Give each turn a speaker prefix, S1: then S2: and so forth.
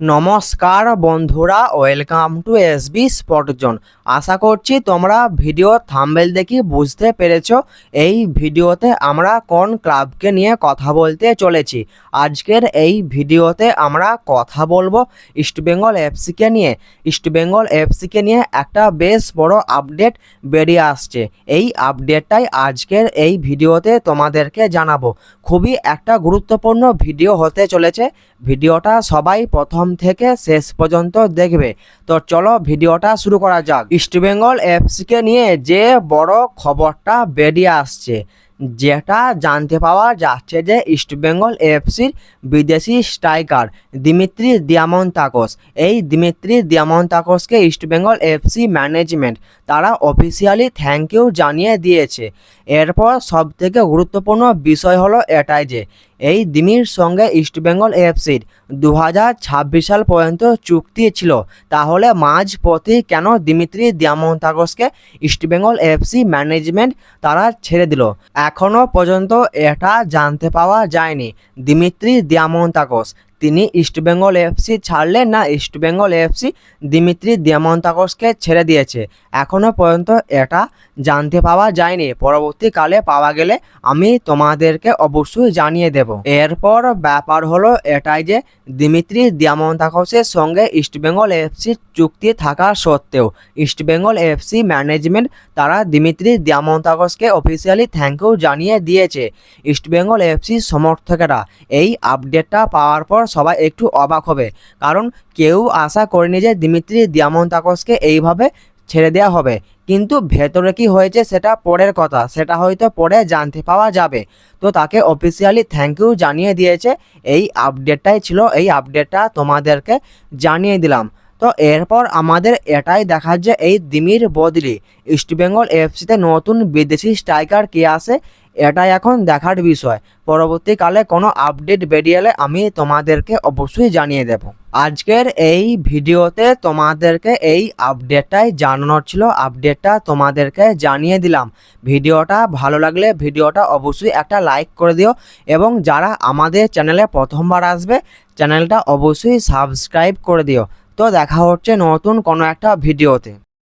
S1: নমস্কার বন্ধুরা welcome to SB spot zone আশা করছি তোমরা ভিডিও থাম্বেল দেখি বুঝতে পেরেছ, এই ভিডিওতে আমরা কোন ক্লাবকে নিয়ে কথা বলতে চলেছি। আজকের এই ভিডিওতে আমরা কথা বলব ইস্টবেঙ্গল এফসিকে নিয়ে। ইস্টবেঙ্গল এফসিকে নিয়ে একটা বেশ বড় আপডেট বেরিয়ে আসছে। এই আপডেটটাই আজকের এই ভিডিওতে তোমাদেরকে জানাব। খুবই একটা গুরুত্বপূর্ণ ভিডিও হতে চলেছে। ভিডিওটা সবাই প্রথম থেকে শেষ পর্যন্ত দেখবে। তো চলো ভিডিওটা শুরু করা যাক। ইস্টবেঙ্গল এফসিকে নিয়ে যে বড় খবরটা বেরিয়ে আসছে, যেটা জানতে পাওয়া যাচ্ছে যে ইস্টবেঙ্গল এফসির বিদেশি স্ট্রাইকার দিমিত্রি দিয়ামন্তাকোস। এই দিমিত্রি দিয়ামন্তাকোসকে ইস্টবেঙ্গল এফসি ম্যানেজমেন্ট তারা অফিসিয়ালি থ্যাংক ইউ জানিয়ে দিয়েছে। এরপর সবথেকে গুরুত্বপূর্ণ বিষয় হলো এটাই যে এই দিমির সঙ্গে ইস্টবেঙ্গল এফসির দু হাজার ছাব্বিশ সাল পর্যন্ত চুক্তি ছিল। তাহলে মাঝপথে কেন দিমিত্রি দিয়ামন্তাগসকে ইস্টবেঙ্গল এফসি ম্যানেজমেন্ট তারা ছেড়ে দিল? এখনও পর্যন্ত এটা জানতে পাওয়া যায়নি। দিমিত্রি দিয়ামন্তাকোস তিনি ইস্টবেঙ্গল এফসি ছাড়লেন না। ইস্টবেঙ্গল এফসি দিমিত্রি দিয়ামন্তাকোসকে ছেড়ে দিয়েছে। এখনও পর্যন্ত এটা জানতে পাওয়া যায়নি। পরবর্তীকালে পাওয়া গেলে আমি তোমাদেরকে অবশ্যই জানিয়ে দেব। এরপর ব্যাপার হলো এটাই যে দিমিত্রি দিয়ামন্তাকোসের সঙ্গে ইস্টবেঙ্গল এফসি চুক্তি থাকা সত্ত্বেও ইস্টবেঙ্গল এফসি ম্যানেজমেন্ট তারা দিমিত্রি দিয়ামন্তাকোসকে অফিসিয়ালি থ্যাংক ইউ জানিয়ে দিয়েছে। ইস্টবেঙ্গল এফসি সমর্থকেরা এই আপডেটটা পাওয়ার পর সবাই একটু অবাক হবে। কারণ কেউ আশা করেনি যে দিমিত্রি দিয়ামন্তাকোসকে এইভাবে ছেড়ে দেওয়া হবে। কিন্তু ভেতরে কি হয়েছে সেটা পরের কথা। সেটা হয়তো পরে জানতে পাওয়া যাবে। তো তাকে অফিসিয়ালি থ্যাংক ইউ জানিয়ে দিয়েছে। এই আপডেটটাই ছিল। এই আপডেটটা তোমাদেরকে জানিয়ে দিলাম। তো এরপর আমাদের এটাই দেখার যে এই দিমির বদলি। ইস্টবেঙ্গল এফসিতে নতুন বিদেশি স্ট্রাইকার কে আসে। এটাই এখন দেখার বিষয়। পরবর্তীকালে কোনো আপডেট বেরিয়ে এলে আমি তোমাদেরকে অবশ্যই জানিয়ে দেব। আজকের এই ভিডিওতে তোমাদেরকে এই আপডেটটাই জানানোর ছিল। আপডেটটা তোমাদেরকে জানিয়ে দিলাম। ভিডিওটা ভালো লাগলে ভিডিওটা অবশ্যই একটা লাইক করে দিও এবং যারা আমাদের চ্যানেলে প্রথমবার আসবে চ্যানেলটা অবশ্যই সাবস্ক্রাইব করে দিও। তো দেখা হচ্ছে নতুন কোনো একটা ভিডিওতে।